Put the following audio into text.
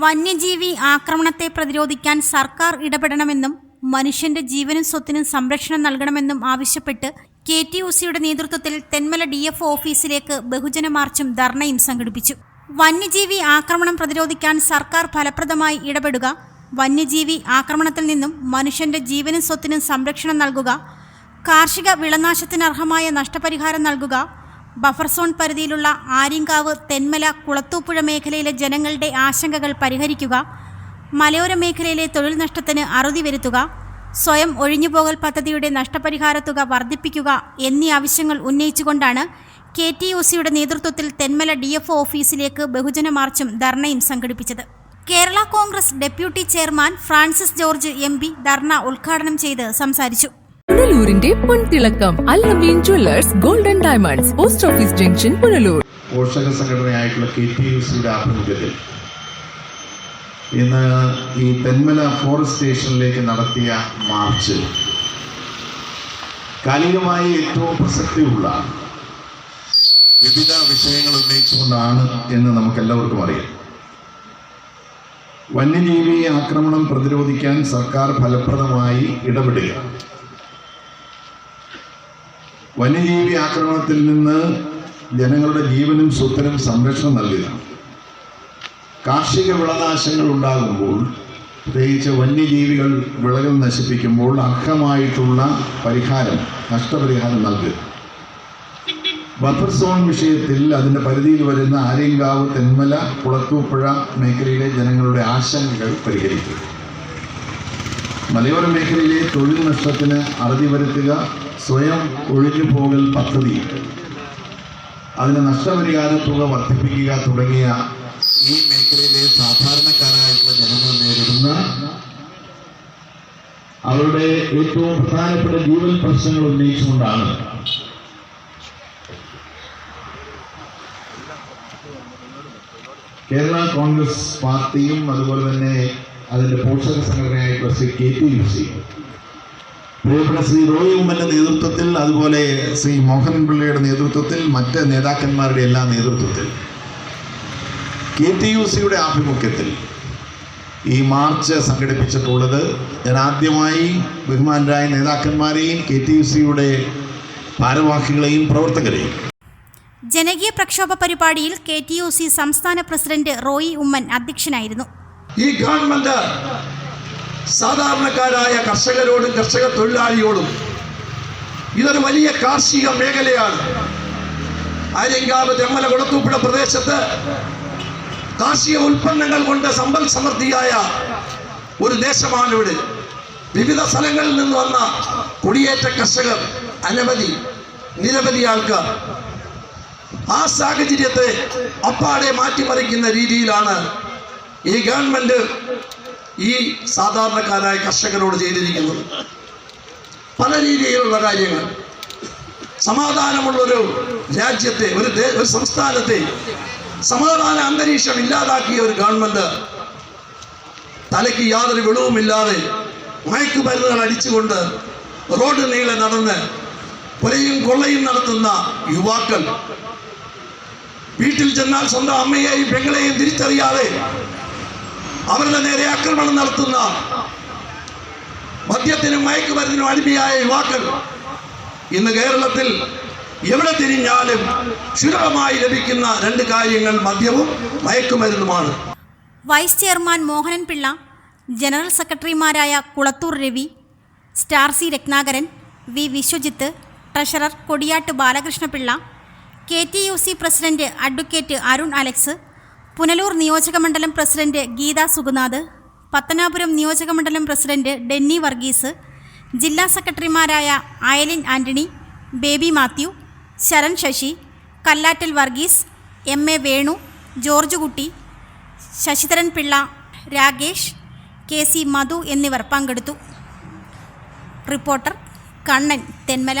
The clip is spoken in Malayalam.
വന്യജീവി ആക്രമണത്തെ പ്രതിരോധിക്കാൻ സർക്കാർ ഇടപെടണമെന്നും മനുഷ്യന്റെ ജീവനും സ്വത്തിനും സംരക്ഷണം നൽകണമെന്നും ആവശ്യപ്പെട്ട് കെ ടി യു സിയുടെ നേതൃത്വത്തിൽ തെന്മല ഡി എഫ് ഓഫീസിലേക്ക് ബഹുജന മാർച്ചും ധർണയും സംഘടിപ്പിച്ചു. വന്യജീവി ആക്രമണം പ്രതിരോധിക്കാൻ സർക്കാർ ഫലപ്രദമായി ഇടപെടുക വന്യജീവി ആക്രമണത്തിൽ നിന്നും മനുഷ്യന്റെ ജീവനും സ്വത്തിനും സംരക്ഷണം നൽകുക കാർഷിക വിളനാശത്തിനർഹമായ നഷ്ടപരിഹാരം നൽകുക ബഫർ സോൺ പരിധിയിലുള്ള ആര്യങ്കാവ് തെന്മല കുളത്തൂപ്പുഴ മേഖലയിലെ ജനങ്ങളുടെ ആശങ്കകൾ പരിഹരിക്കുക മലയോര മേഖലയിലെ തൊഴിൽ നഷ്ടത്തിന് അറുതി വരുത്തുക സ്വയം ഒഴിഞ്ഞുപോകൽ പദ്ധതിയുടെ നഷ്ടപരിഹാര തുക വർദ്ധിപ്പിക്കുക എന്നീ ആവശ്യങ്ങൾ ഉന്നയിച്ചുകൊണ്ടാണ് കെ ടി യു സിയുടെ നേതൃത്വത്തിൽ തെന്മല ഡി എഫ് ഓഫീസിലേക്ക് ബഹുജന മാർച്ചും ധർണയും സംഘടിപ്പിച്ചത്. Kerala Congress deputy chairman Francis George M P ധർണ ഉദ്ഘാടനം ചെയ്ത് സംസാരിച്ചു. പുനലൂരിന്റെ പൊൻതിളക്കം Allameen jewellers golden diamonds post office junction Punalur. പോഷക സംഘടനയായിട്ടുള്ള കെ ടി യു സിയുടെ ആഭിമുഖ്യത്തിൽ ഇന്ന് ഈ തെന്മല ഫോറസ്റ്റ് സ്റ്റേഷനിലേക്ക് നടത്തിയ മാർച്ച് കാലികമായി ഏറ്റവും പ്രസക്തിയുള്ള വിവിധ വിഷയങ്ങൾ ഉന്നയിച്ചുകൊണ്ടാണ് എന്ന് നമുക്കെല്ലാവർക്കും അറിയാം. വന്യജീവി ആക്രമണം പ്രതിരോധിക്കാൻ സർക്കാർ ഫലപ്രദമായി ഇടപെടുക വന്യജീവി ആക്രമണത്തിൽ നിന്ന് ജനങ്ങളുടെ ജീവനും സ്വത്തിനും സംരക്ഷണം നൽകുക കാർഷിക വിളനാശങ്ങൾ ഉണ്ടാകുമ്പോൾ പ്രത്യേകിച്ച് വന്യജീവികൾ വിളകൾ നശിപ്പിക്കുമ്പോൾ അർഹമായിട്ടുള്ള പരിഹാരം നഷ്ടപരിഹാരം നൽകുക. ബഫർ സോൺ വിഷയത്തിൽ അതിന്റെ പരിധിയിൽ വരുന്ന ആര്യങ്കാവ് തെന്മല കുളത്തൂപ്പുഴ മേഖലയിലെ ജനങ്ങളുടെ ആശങ്കകൾ പരിഹരിക്കുക. മലയോര മേഖലയിലെ തൊഴിൽ നഷ്ടത്തിന് അറുതി വരുത്തുക സ്വയം ഒഴിഞ്ഞു പോകൽ പദ്ധതി. അതിന് നഷ്ടപരിഹാര തുക വർദ്ധിപ്പിക്കുക തുടങ്ങിയ ഈ മേഖലയിലെ സാധാരണക്കാരായിട്ടുള്ള ജനങ്ങൾ നേരിടുന്ന അവരുടെ ഏറ്റവും പ്രധാനപ്പെട്ട ജീവൻ പ്രശ്നങ്ങൾ ഉന്നയിച്ചുകൊണ്ടാണ്. കേരള കോൺഗ്രസ് പാർട്ടിയും അതുപോലെ തന്നെ അതിന്റെ പോഷക സംഘടനയായിട്ടുള്ള Shri K P U C. പ്രിയപ്പെട്ട ശ്രീ റോയ് ഉമ്മന്റെ നേതൃത്വത്തിൽ അതുപോലെ ശ്രീ മോഹൻ പിള്ളയുടെ നേതൃത്വത്തിൽ മറ്റ് നേതാക്കന്മാരുടെ എല്ലാ നേതൃത്വത്തിൽ. കെ ടി യു സിയുടെ ആഭിമുഖ്യത്തിൽ ഈ മാർച്ച് സംഘടിപ്പിച്ചിട്ടുള്ളത് ഞാൻ ആദ്യമായി ബഹുമാനരായ നേതാക്കന്മാരെയും കെ ടി യു സിയുടെ ഭാരവാഹികളെയും പ്രവർത്തകരെയും. ജനകീയ പ്രക്ഷോഭ പരിപാടിയിൽ കെ ടി യു സി സംസ്ഥാന പ്രസിഡന്റ് റോയി ഉമ്മൻ അധ്യക്ഷനായിരുന്നു. ഈ ഗവൺമെന്റ് സാധാരണക്കാരായ കർഷകരോടും കർഷക തൊഴിലാളിയോടും ഇതൊരു വലിയ കാർഷിക മേഖലയാണ്. ആര്യങ്കാവ് തെമ്മല കൊളത്തൂപ്പുഴ പ്രദേശത്ത് കാർഷിക ഉൽപ്പന്നങ്ങൾ കൊണ്ട് സമ്പൽ സമൃദ്ധിയായ ഒരു ദേശമാണ് ഇവിടെ. വിവിധ സ്ഥലങ്ങളിൽ നിന്ന് വന്ന കുടിയേറ്റ കർഷകർ അനവധി നിരവധി ആൾക്കാർ. ആ സാഹചര്യത്തെ അപ്പാടെ മാറ്റിമറിക്കുന്ന രീതിയിലാണ് ഈ ഗവൺമെന്റ് ഈ സാധാരണക്കാരായ കർഷകരോട് ചെയ്തിരിക്കുന്നത്. പല രീതിയിലുള്ള കാര്യങ്ങൾ. സമാധാനമുള്ളൊരു രാജ്യത്തെ ഒരു ഒരു സംസ്ഥാനത്തെ സമാധാന അന്തരീക്ഷം ഇല്ലാതാക്കിയ ഒരു ഗവൺമെന്റ് തലയ്ക്ക് യാതൊരു വെളിവുമില്ലാതെ മയക്കുമരുന്നുകൾ അടിച്ചുകൊണ്ട് റോഡ് നീളെ നടന്ന് കൊലയും കൊള്ളയും നടത്തുന്ന യുവാക്കൾ. വീട്ടിൽ ചെന്നാൽ സ്വന്തം അമ്മയെയും പെങ്ങളെയും തിരിച്ചറിയാതെ അവരുടെ നേരെ ആക്രമണം നടത്തുന്ന മദ്യത്തിനും മയക്കുമരുന്നിനും അടിമയായ യുവാക്കൾ ഇന്ന് കേരളത്തിൽ എവിടെ തിരിഞ്ഞാലും സുലഭമായി ലഭിക്കുന്ന രണ്ട് കാര്യങ്ങൾ മദ്യവും മയക്കുമരുന്നുമാണ്. Vice chairman Mohanan Pillai general സെക്രട്ടറിമാരായ Kulathoor Ravi star C Ratnakaran V Vishwajith treasurer Kodiyattu Balakrishnapillai K T U C president advocate Arun Alex Punalur നിയോജകമണ്ഡലം പ്രസിഡന്റ് ഗീതാ സുഗുനാഥ് പത്തനാപുരം നിയോജകമണ്ഡലം പ്രസിഡന്റ് ഡെന്നി വർഗീസ് ജില്ലാ സെക്രട്ടറിമാരായ Aileen Antony Baby Mathew Sharan Sasi Kallattal Varghese M A Venu George Kutty Sasidharan Pillai Rakesh K C Madhu എന്നിവർ പങ്കെടുത്തു. റിപ്പോർട്ടർ കണ്ണൻ തെന്മല.